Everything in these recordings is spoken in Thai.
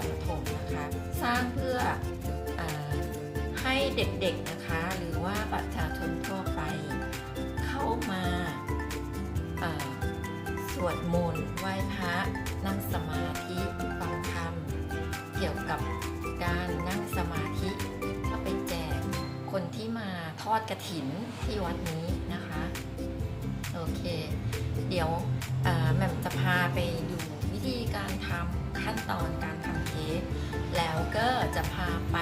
รปฐมนะคะ สร้างเพื่ออให้เด็กๆนะคะ หรือว่าประชาชนทั่วไปเข้ามาสวดมนต์ไหว้พระนั่งสมาธิฟังธรรมเกี่ยวกับการนั่งสมาธิก็ไปแจกคนที่มาทอดกระถินที่วัดนี้นะคะ โอเค เดี๋ยวแหม่มจะพาไปดูวิธีการทำขั้นตอนการ เคแล้วก็จะพาไป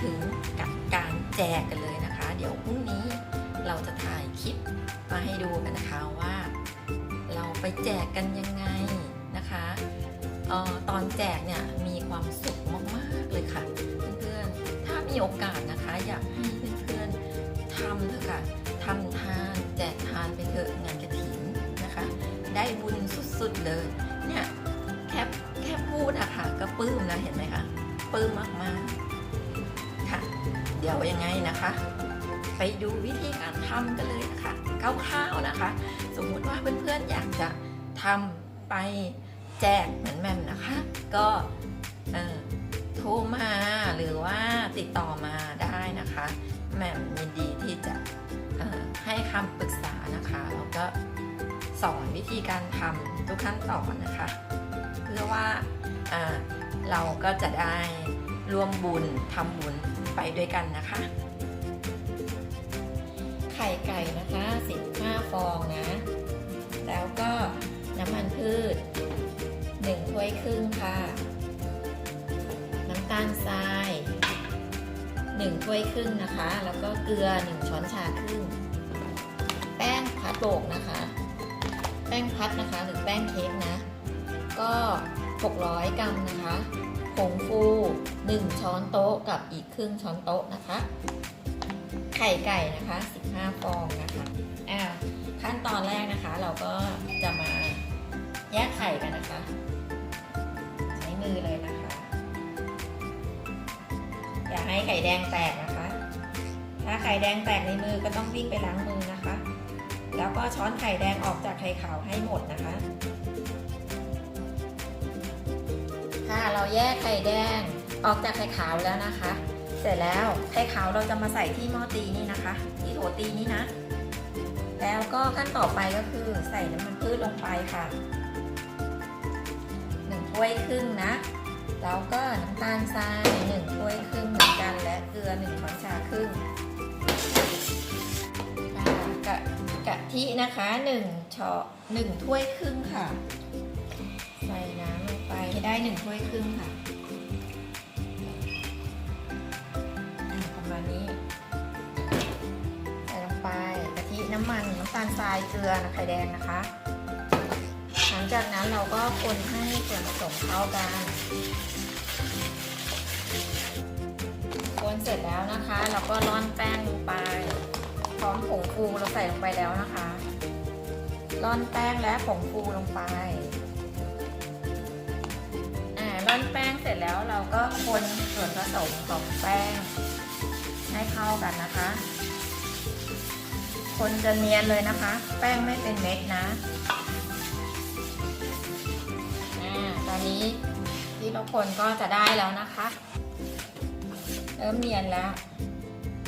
ถึงกับการแจกกันเลยนะคะ เดี๋ยวพรุ่งนี้เราจะถ่ายคลิปมาให้ดูกันนะคะว่า เราไปแจกกันยังไงนะคะออตอนแจกเนี่ยมีความสุขมากๆเลยค่ะเพื่อนๆถ้ามีโอกาสนะคะอยากให้เพื่อนๆทำเถอะค่ะทำทานแจกทานไปเถอะงานกระถินนะคะ ได้บุญสุดๆเลย พูดอะค่ะก็ปลื้มแล้วเห็นไหมคะปลื้มมากๆค่ะ เดี๋ยวยังไงนะคะ ไปดูวิธีการทำกันเลยนะคะคร่าวๆนะคะ สมมุติว่าเพื่อนๆอยากจะทำไปแจกเหมือนแม่มนะคะ ก็โทรมาหรือว่าติดต่อมาได้นะคะแหม่มยินดีที่จะให้คำปรึกษานะคะ แล้วก็สอนวิธีการทำทุกขั้นตอนนะคะ พื่อว่าเราก็จะได้ร่วมบุญทำบุญไปด้วยกันนะคะ ไข่ไก่นะคะ15ฟองนะ แล้วก็น้ำมันพืช1ถ้วยครึ่งค่ะ น้ำตาลทราย1ถ้วยครึ่งนะคะ แล้วก็เกลือ 1 ช้อนชาครึ่ง แป้งพัดโบกนะคะ แป้งพัดนะคะ หรือแป้งเค้กนะ ก็ 600 กรัมนะคะผงฟู 1 ช้อนโต๊ะกับอีกครึ่งช้อนโต๊ะนะคะ ไข่ไก่นะคะ 15 ฟองนะคะอ่าขั้นตอนแรกนะคะเราก็จะมาแยกไข่กันนะคะ ใช้มือเลยนะคะ อย่าให้ไข่แดงแตกนะคะ ถ้าไข่แดงแตกในมือก็ต้องวิ่งไปล้างมือนะคะ แล้วก็ช้อนไข่แดงออกจากไข่ขาวให้หมดนะคะ ค่ะ เราแยกไข่แดงออกจากไข่ขาวแล้วนะคะ เสร็จแล้วไข่ขาวเราจะมาใส่ที่หม้อตีนี่นะคะ ที่โถตีนี้นะ แล้วก็ขั้นต่อไปก็คือใส่น้ำมันพืชลงไปค่ะหนึ่งถ้วยครึ่งนะ แล้วก็น้ำตาลทรายหนึ่งถ้วยครึ่งเหมือนกันและเกลือหนึ่งช้อนชาครึ่งกะกะทินะคะหนึ่งช้อนหนึ่งถ้วยครึ่งค่ะ ใส่น้ำลงไปให้ได้หนึ่งถ้วยครึ่งค่ะ ประมาณนี้ ใส่ลงไปกะทิน้ำมันน้ำตาลทรายเกลือไข่แดงนะคะ หลังจากนั้นเราก็คนให้ส่วนผสมเข้ากัน คนเสร็จแล้วนะคะ เราก็ร่อนแป้งลงไป พร้อมผงฟูเราใส่ลงไปแล้วนะคะร่อนแป้งและผงฟูลงไป ร่อนแป้งเสร็จแล้วเราก็คนส่วนผสมของแป้ง ให้เข้ากันนะคะ คนจะเนียนเลยนะคะ แป้งไม่เป็นเม็ดนะอ่าตอนนี้ที่เราคนก็จะได้แล้วนะคะ เริ่มเนียนแล้ว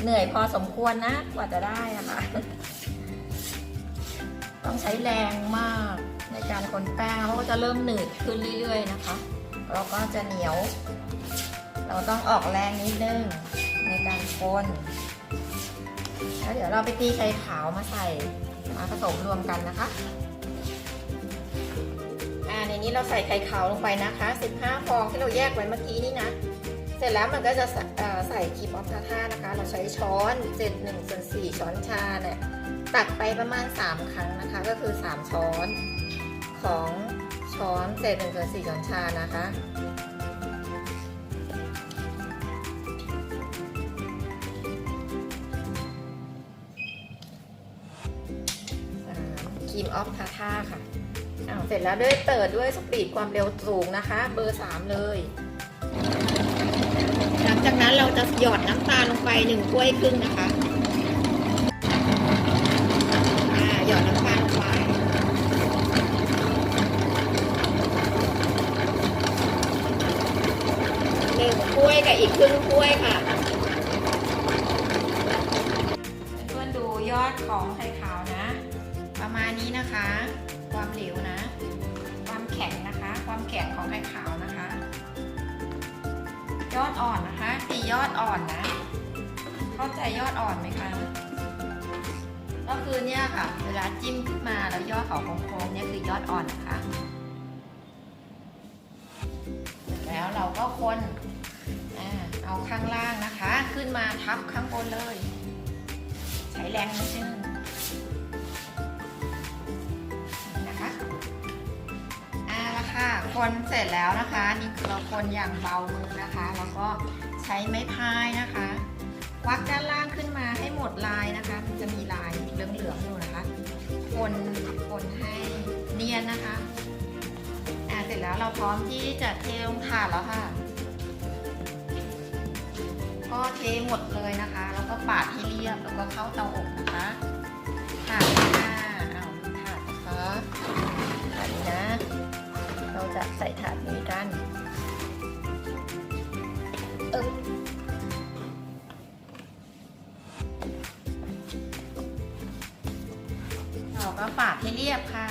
เหนื่อยพอสมควรนะกว่าจะได้นะคะ ต้องใช้แรงมากในการคนแป้งเพราะว่าจะเริ่มหนืดขึ้นเรื่อยๆนะคะ แล้วก็จะเหนียว เราต้องออกแรงนิดนึงในการคนแล้วเดี๋ยวเราไปตีไข่ขาวมาใส่มาผสมรวมกันนะคะอ่าในนี้เราใส่ไข่ขาวลงไปนะคะ 15 ฟองที่เราแยกไว้เมื่อกี้นี่นะ เสร็จแล้วมันก็จะใส่เอ่อใส่ครีมออฟทาท่านะคะ เราใช้ช้อน7 1ส่วน4ช้อนชาเนี่ยตักไปประมาณ 3 ครั้งนะคะ ก็คือ 3 ช้อนของ ช้อนเศษหนึ่งส่วนสี่ช้อนชานะคะ ครีมออฟทาท่าค่ะอ้าวเสร็จแล้วด้วยเติร์ดด้วยสปีดความเร็วสูงนะคะ เบอร์สามเลย หลังจากนั้นเราจะหยอดน้ำตาลลงไปหนึ่งถ้วยครึ่งนะคะ อีกครึ่งถ้วยค่ะ เพื่อนดูยอดของไข่ขาวนะ ประมาณนี้นะคะ ความเหลวนะ ความแข็งนะคะ ความแข็งของไข่ขาวนะคะ ยอดอ่อนนะคะตียอดอ่อนนะ เข้าใจยอดอ่อนไหมคะก็คือเนี่ยค่ะ เวลาจิ้มขึ้นมาแล้วยอดเขาโค้งๆเนี่ยคือยอดอ่อนนะคะ แล้วเราก็คน เอาข้างล่างนะคะ ขึ้นมาทับข้างบนเลย ใช้แรงนิดนึงนี่นะคะอ่าละค่ะ คนเสร็จแล้วนะคะ นี่คือเราคนอย่างเบามือนะคะ แล้วก็ใช้ไม้พายนะคะควักด้านล่างขึ้นมาให้หมดลายนะคะ มันจะมีลายเหลืองๆอยู่นะคะ คนคนให้เนียนนะคะ อ่าเสร็จแล้วเราพร้อมที่จะเทลงถาดแล้วค่ะ ก็เทหมดเลยนะคะ แล้วก็ปาดให้เรียบแล้วก็เข้าเตาอบนะคะถาดที่ห้าเอาถาดนะคะถาดนี้นะ เราจะใส่ถาดนี้กันเอบเราก็ปาดให้เรียบค่ะ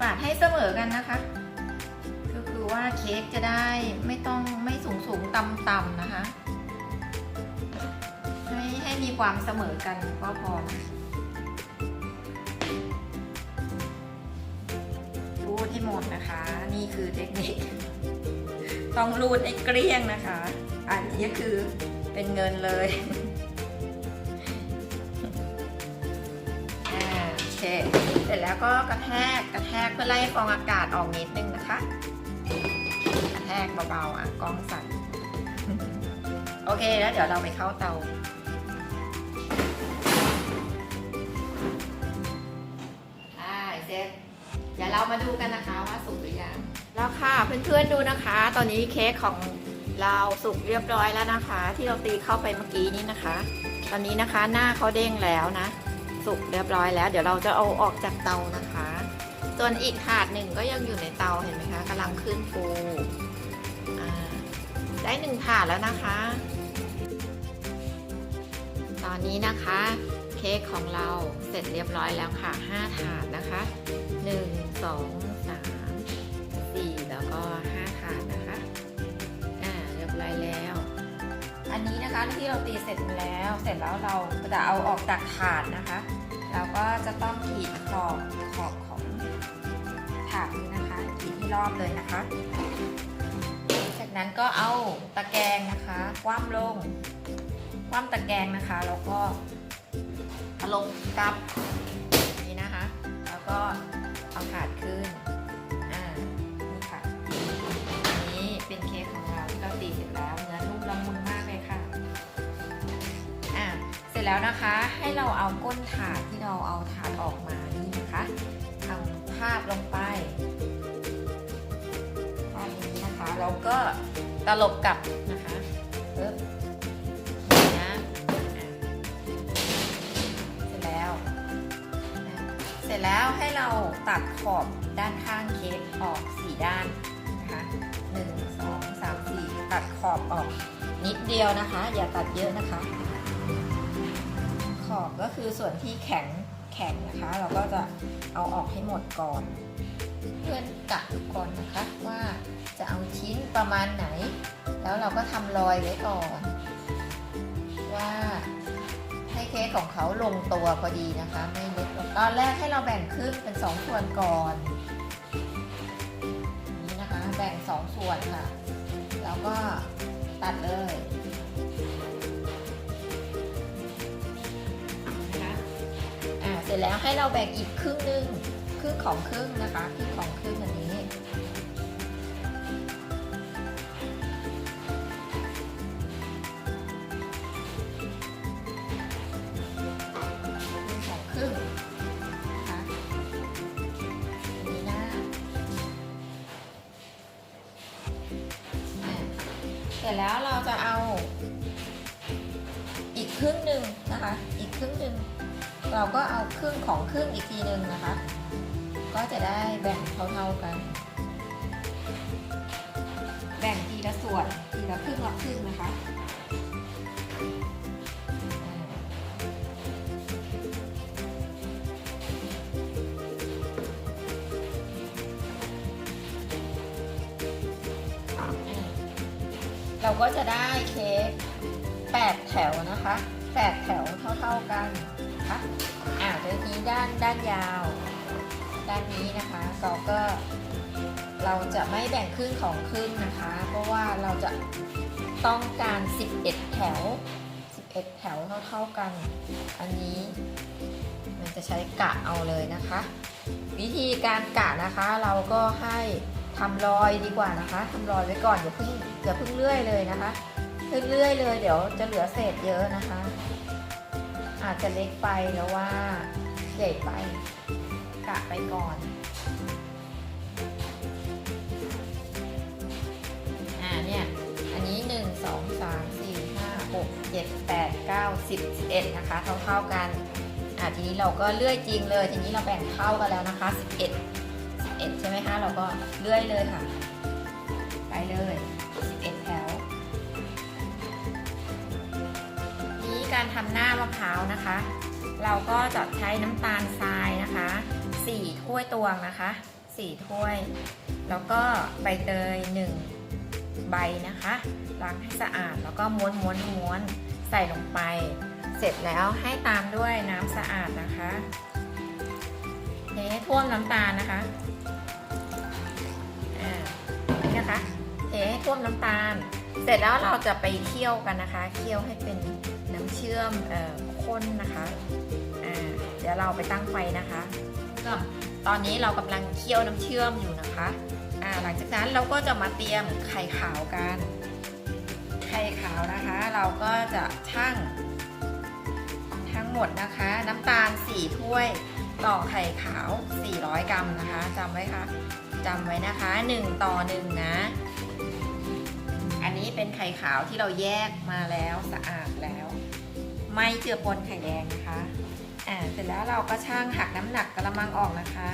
ปาดให้เสมอกันนะคะ ว่าเค้กจะได้ไม่ต้องไม่สูงสูงต่ำต่ำนะคะ ให้ให้มีความเสมอกันก็พอรูดให้หมดนะคะ นี่คือเทคนิค ต้องรูดให้เกลี้ยงนะคะ อันนี้คือเป็นเงินเลยอ่าโอเคเสร็จแล้วก็กระแทกกระแทกเพื่อไล่ฟองอากาศออกนิดนึงนะคะ แทกเบาๆอะกล้องสั่นโอเคแล้วเดี๋ยวเราไปเข้าเตาใช่เสร็จเดี๋ยวเรามาดูกันนะคะว่าสุกหรือยัง แล้วค่ะเพื่อนๆดูนะคะ ตอนนี้เค้กของเราสุกเรียบร้อยแล้วนะคะ ที่เราตีเข้าไปเมื่อกี้นี้นะคะ ตอนนี้นะคะหน้าเขาเด้งแล้วนะ สุกเรียบร้อยแล้ว เดี๋ยวเราจะเอาออกจากเตานะคะส่วนอีกถาดหนึ่งก็ยังอยู่ในเตาเห็นไหมคะกำลังขึ้นฟู ได้หนึ่งถาดแล้วนะคะ ตอนนี้นะคะ เค้กของเราเสร็จเรียบร้อยแล้วค่ะ 5 ถาดนะคะ 1 2 3 4 แล้วก็ 5 ถาดนะคะ อ่า เรียบร้อยแล้ว อันนี้นะคะที่เราตีเสร็จแล้ว เสร็จแล้วเราจะเอาออกจากถาดนะคะ เราก็จะต้องขีดขอบขอบของถาดนี้นะคะขีดที่รอบเลยนะคะ นั้นก็เอาตะแกรงนะคะ คว่ำลง คว่ำตะแกรงนะคะ แล้วก็ลงกับนี่นะคะ แล้วก็เอาถาดขึ้น อ่า นี่ค่ะ นี่เป็นเค้กของเราที่เราตีเสร็จแล้ว เนื้อนุ่มละมุนมากเลยค่ะ อ่า เสร็จแล้วนะคะ ให้เราเอาก้นถาดที่เราเอาถาดออกมานี่นะคะทำภาพลงไปภาพนี้นะคะ แล้วก็ ตลบกลับนะคะปึ๊บนะเสร็จแล้ว เสร็จแล้วให้เราตัดขอบด้านข้างเค้กออกสี่ด้านนะคะหนึ่งสองสามสี่ตัดขอบออกนิดเดียวนะคะ อย่าตัดเยอะนะคะ ขอบก็คือส่วนที่แข็งแข็งนะคะ เราก็จะเอาออกให้หมดก่อน เพื่อนกะดูก่อนนะคะว่าจะเอาชิ้นประมาณไหน แล้วเราก็ทำรอยไว้ก่อน ว่าให้เค้กของเขาลงตัวพอดีนะคะ ไม่เล็กตอนแรกให้เราแบ่งครึ่งเป็นสองส่วนก่อนนี่นะคะแบ่งสองส่วนค่ะ แล้วก็ตัดเลยนะคะอ่าเสร็จแล้วให้เราแบ่งอีกครึ่งหนึ่ง ครึ่งของครึ่งนะคะครึ่งของครึ่งอันนี้ เสร็จแล้วเราจะเอาอีกครึ่งหนึ่งนะคะ อีกครึ่งหนึ่งเราก็เอาครึ่งของครึ่งอีกทีหนึ่งนะคะ ก็จะได้แบ่งเท่าๆกัน แบ่งทีละส่วนทีละครึ่งละครึ่งนะคะอ่าอ่าเราก็จะได้เค้ก8 แถวนะคะ 8 แถวเท่าๆกันนะคะอ่าทีนี้ด้านด้านยาว ด้านนี้นะคะเราก็เราจะไม่แบ่งครึ่งของครึ่งนะคะ เพราะว่าเราจะต้องการ 11 แถว 11 แถวเท่าๆกัน อันนี้มันจะใช้กะเอาเลยนะคะ วิธีการกะนะคะเราก็ให้ทำรอยดีกว่านะคะทำรอยไว้ก่อนอย่าเพิ่งอย่าเพิ่งเลื่อยเลยนะคะเพิ่งเลื่อยเลย เดี๋ยวจะเหลือเศษเยอะนะคะ อาจจะเล็กไปแล้วว่าใหญ่ไป กะไปก่อนอ่าเนี่ย อันนี้ 1 2 3 4 5 6 7 8 9 10 11นะคะ เท่าๆกันอ่าทีนี้เราก็เลื่อยจริงเลย ทีนี้เราแบ่งเท่ากันแล้วนะคะ 11 11 ใช่ไหมคะ เราก็เลื่อยเลยค่ะ ไปเลย11แถวนี้การทำหน้ามะพร้าวนะคะ เราก็จะใช้น้ำตาลทรายนะคะ 4 ถ้วยตวงนะคะ 4 ถ้วย แล้วก็ใบเตย 1 ใบนะคะล้างให้สะอาดแล้วก็ม้วนม้วนม้วนใส่ลงไป เสร็จแล้วให้ตามด้วยน้ำสะอาดนะคะเทให้ท่วมน้ำตาลนะคะอ่านี่นะคะเทให้ท่วมน้ำตาล เสร็จแล้วเราจะไปเคี่ยวกันนะคะ เคี่ยวให้เป็นน้ำเชื่อมเอ่อข้นนะคะอ่าเดี๋ยวเราไปตั้งไฟนะคะ ก็ตอนนี้เรากำลังเคี่ยวน้ำเชื่อมอยู่นะคะอ่าหลังจากนั้นเราก็จะมาเตรียมไข่ขาวกัน ไข่ขาวนะคะ เราก็จะชั่งทั้งหมดนะคะ น้ำตาล 4 ถ้วยต่อไข่ขาว 400 กรัมนะคะจำไว้ค่ะจำไว้นะคะ 1 ต่อ 1 นะ อันนี้เป็นไข่ขาวที่เราแยกมาแล้วสะอาดแล้ว ไม่เจือปนไข่แดงนะคะ อ่าเสร็จแล้วเราก็ช่างหักน้ำหนักกระมังออกนะคะ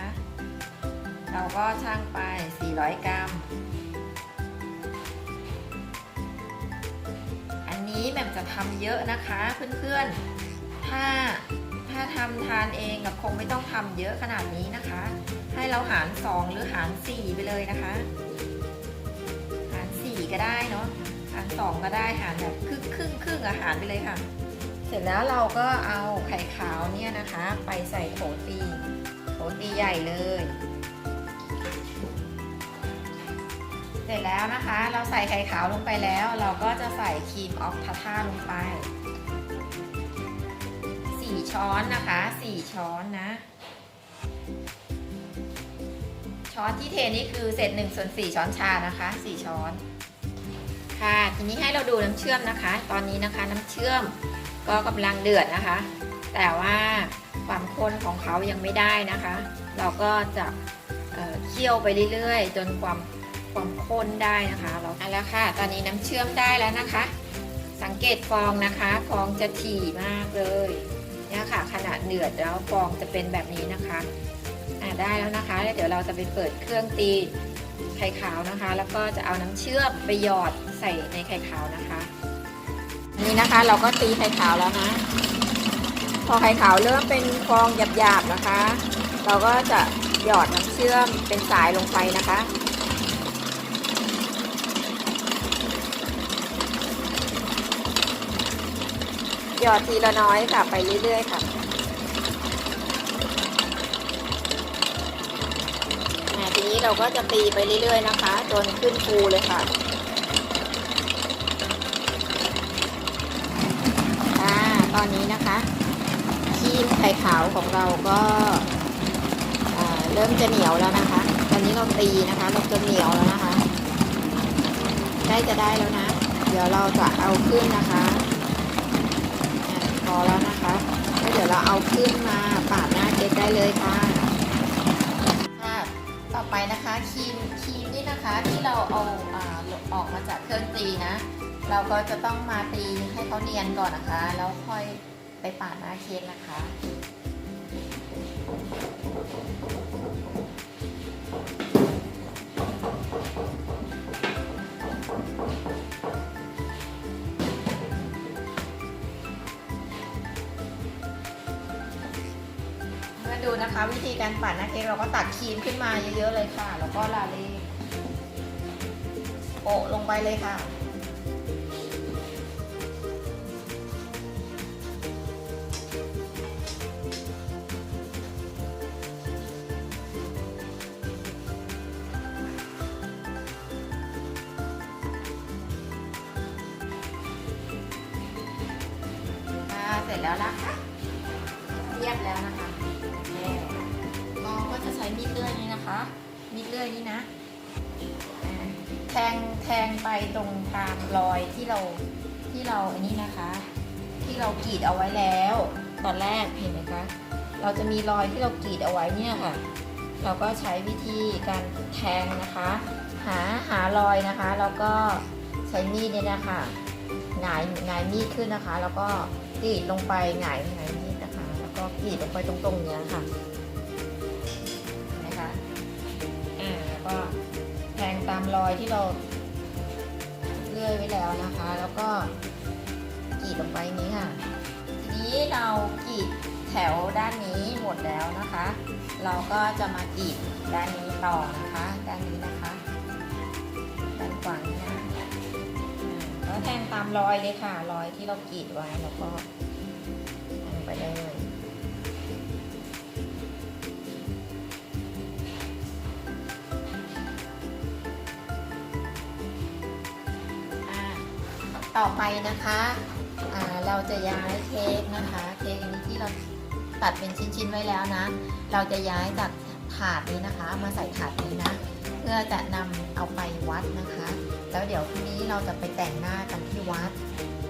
เราก็ช่างไป 400 กรัม อันนี้แหม่มจะทำเยอะนะคะเพื่อนๆ ถ้าถ้าทำทานเองกับคงไม่ต้องทำเยอะขนาดนี้นะคะ ให้เราหาร 2 หรือหาร 4 ไปเลยนะคะ หาร 4 ก็ได้เนาะ หาร 2 ก็ได้หารแบบครึ่งครึ่งครึ่งอาหารไปเลยค่ะ เสร็จแล้วเราก็เอาไข่ขาวเนี่ยนะคะ ไปใส่โถตีโถตีใหญ่เลย เสร็จแล้วนะคะ เราใส่ไข่ขาวลงไปแล้ว เราก็จะใส่ครีมออกทาท่าลงไป 4 ช้อนนะคะ 4 ช้อนนะ ช้อนที่เทนี่คือเศษ1ส่วน4ช้อนชานะคะ 4 ช้อน ค่ะ ทีนี้ให้เราดูน้ำเชื่อมนะคะ ตอนนี้นะคะน้ำเชื่อม ก็กำลังเดือดนะคะ แต่ว่าความข้นของเขายังไม่ได้นะคะ เราก็จะเเคี่ยวไปเรื่อยๆ จนความความข้นได้นะคะ เราเอาละค่ะ ตอนนี้น้ำเชื่อมได้แล้วนะคะ สังเกตฟองนะคะ ฟองจะถี่มากเลยเนี่ยค่ะ ขนาดเดือดแล้วฟองจะเป็นแบบนี้นะคะได้แล้วนะคะแล้วเดี๋ยวเราจะไปเปิดเครื่องตีไข่ขาวนะคะ แล้วก็จะเอาน้ำเชื่อมไปหยอดใส่ในไข่ขาวนะคะ นี่นะคะเราก็ตีไข่ขาวแล้วนะ พอไข่ขาวเริ่มเป็นฟองหยาบๆนะคะ เราก็จะหยอดน้ำเชื่อมเป็นสายลงไปนะคะหยอดทีละน้อยค่ะไปเรื่อยๆค่ะทีนี้เราก็จะตีไปเรื่อยๆนะคะ จนขึ้นฟูเลยค่ะตอนนี้นะคะครีมไข่ขาวของเราก็เริ่มจะเหนียวแล้วนะคะ ตอนนี้เราตีนะคะเราจะเหนียวแล้วนะคะใกล้จะได้แล้วนะ เดี๋ยวเราจะเอาขึ้นนะคะพอแล้วนะคะแล้วเดี๋ยวเราเอาขึ้นมาปาดหน้าเค้กได้เลยค่ะค่ะต่อไปนะคะครีมครีมนี่นะคะที่เราเอาอ่าออกมาจากเครื่องตีนะ เราก็จะต้องมาตีให้เขาเนียนก่อนนะคะ แล้วค่อย ไปปาดหน้าเค้กนะคะเมื่อดูนะคะวิธีการปั่นหน้าเค้กเราก็ตักครีมขึ้นมาเยอะๆเลยค่ะ แล้วก็ลาเลโปะลงไปเลยค่ะ ร็จแล้วนะคะเรียบแล้วนะคะแม่ก็ก็จะใช้มีดเลื่อยนี้นะคะ มีดเลื่อยนี้นะ แทงแทงไปตรงตามรอยที่เราที่เราอันนี้นะคะ ที่เรากรีดเอาไว้แล้ว ตอนแรกเห็นไหมคะเราจะมีรอยที่เรากรีดเอาไว้เนี่ยค่ะ เราก็ใช้วิธีการแทงนะคะ หาหารอยนะคะแล้วก็ใช้มีดเนี่ยนะคะหงายหงายมีดขึ้นนะคะ แล้วก็ กรีดลงไปหงายหงายมีดนะคะ แล้วก็กรีดลงไปตรงๆเนี้ยค่ะเห็นะคะอ่าแล้วก็แทงตามรอยที่เราเลื่อยไว้แล้วนะคะ แล้วก็กรีดลงไปนี้ค่ะ ทีนี้เรากรีดแถวด้านนี้หมดแล้วนะคะ เราก็จะมากรีดด้านนี้ต่อนะคะ ด้านนี้นะคะ ด้านขวานี้นะอ่าก็ แทงตามรอยเลยค่ะ รอยที่เรากรีดไว้แล้วก็แทงไปเลยอ่าต่อไปนะคะอ่าเราจะย้ายเค้กนะคะ เค้กอันนี้ที่เราตัดเป็นชิ้นๆไว้แล้วนะ เราจะย้ายจากถาดนี้นะคะ มาใส่ถาดนี้นะ เพื่อจะนำเอาไปวัดนะคะ แล้วเดี๋ยวพรุ่งนี้เราจะไปแต่งหน้ากันที่วัด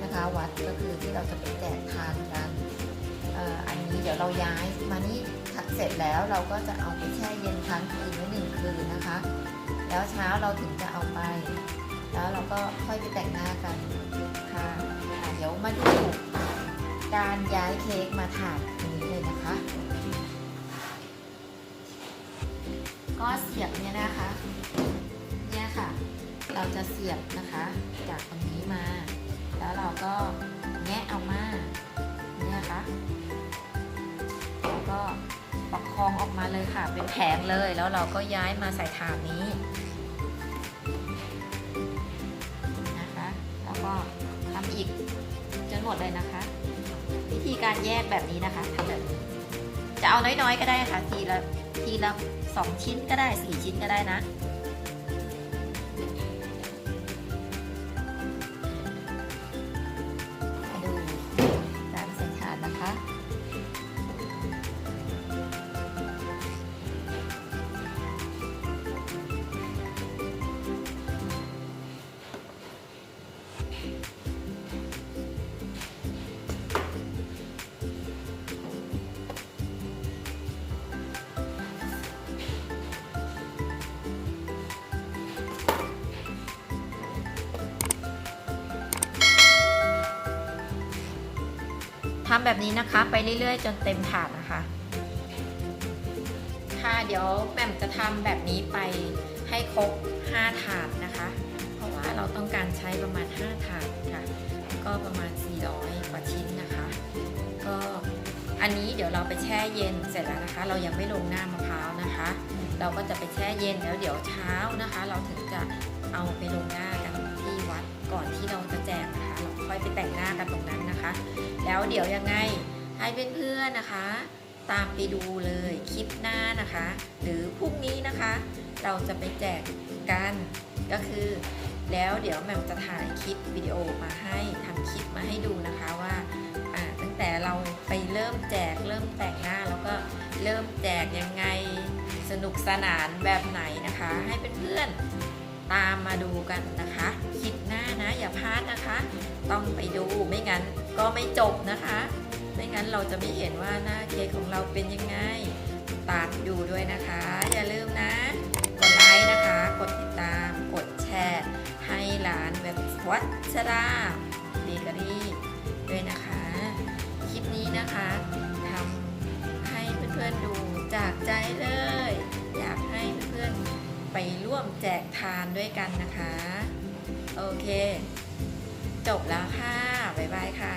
นะคะ วัดก็คือที่เราจะไปแจกทานกันอันนี้เดี๋ยวเราย้ายมานี่ถักเสร็จแล้วเราก็จะเอาไปแช่เย็นค้างคืนไว้หนึ่งคืนนะคะ แล้วเช้าเราถึงจะเอาไป แล้วเราก็ค่อยไปแต่งหน้ากันค่ะเดี๋ยวมาดูการย้ายเค้กมาถาดนี้เลยนะคะ ก็เสียบเนี่ยนะคะ เราจะเสียบนะคะ จากตรงนี้มา แล้วเราก็แงะเอามาเนี่ยค่ะแล้วก็ประคองออกมาเลยค่ะ เป็นแผงเลยแล้วเราก็ย้ายมาใส่ถาดนี้นะคะ แล้วก็ทำอีกจนหมดเลยนะคะ วิธีการแยกแบบนี้นะคะทำแบบนี้จะเอาน้อยๆก็ได้ค่ะ ทีละทีละสองชิ้นก็ได้สี่ชิ้นก็ได้นะ ทำแบบนี้นะคะ ไปเรื่อยๆ จนเต็มถาดนะคะ ค่ะเดี๋ยวแหม่มจะทำแบบนี้ไปให้ครบ 5 ถาดนะคะ เพราะว่าเราต้องการใช้ประมาณ 5 ถาดค่ะ ก็ประมาณ 400 กว่าชิ้นนะคะ ก็อันนี้เดี๋ยวเราไปแช่เย็นเสร็จแล้วนะคะ เรายังไม่ลงหน้ามะพร้าวนะคะ เราก็จะไปแช่เย็นแล้วเดี๋ยวเช้านะคะ เราถึงจะเอาไปลงหน้ากันที่วัดก่อนที่เราจะแจกนะคะ เราค่อยไปแต่งหน้ากันตรงนั้น นะคะ แล้วเดี๋ยวยังไงให้เพื่อนๆนะคะ ตามไปดูเลยคลิปหน้านะคะ หรือพรุ่งนี้นะคะ เราจะไปแจกกันก็คือ แล้วเดี๋ยวแหม่มจะถ่ายคลิปวิดีโอมาให้ทำคลิปมาให้ดูนะคะว่าอ่าตั้งแต่เราไปเริ่มแจกเริ่มแต่งหน้าแล้วก็เริ่มแจกยังไงสนุกสนานแบบไหนนะคะ ให้เพื่อนๆ ตามมาดูกันนะคะ คลิปหน้านะอย่าพลาดนะคะ ต้องไปดูไม่งั้นก็ไม่จบนะคะ ไม่งั้นเราจะไม่เห็นว่าหน้าเค้กของเราเป็นยังไงตามดูด้วยนะคะ อย่าลืมนะ กดไลค์นะคะ กดติดตาม กดแชร์ ให้ร้านแบบวัดชราเบเกอรี่ด้วยนะคะ คลิปนี้นะคะทำให้เพื่อนๆดูจากใจเลย อยากให้เพื่อนๆ ไปร่วมแจกทานด้วยกันนะคะ โอเค จบแล้วค่ะ บ๊ายบายค่ะ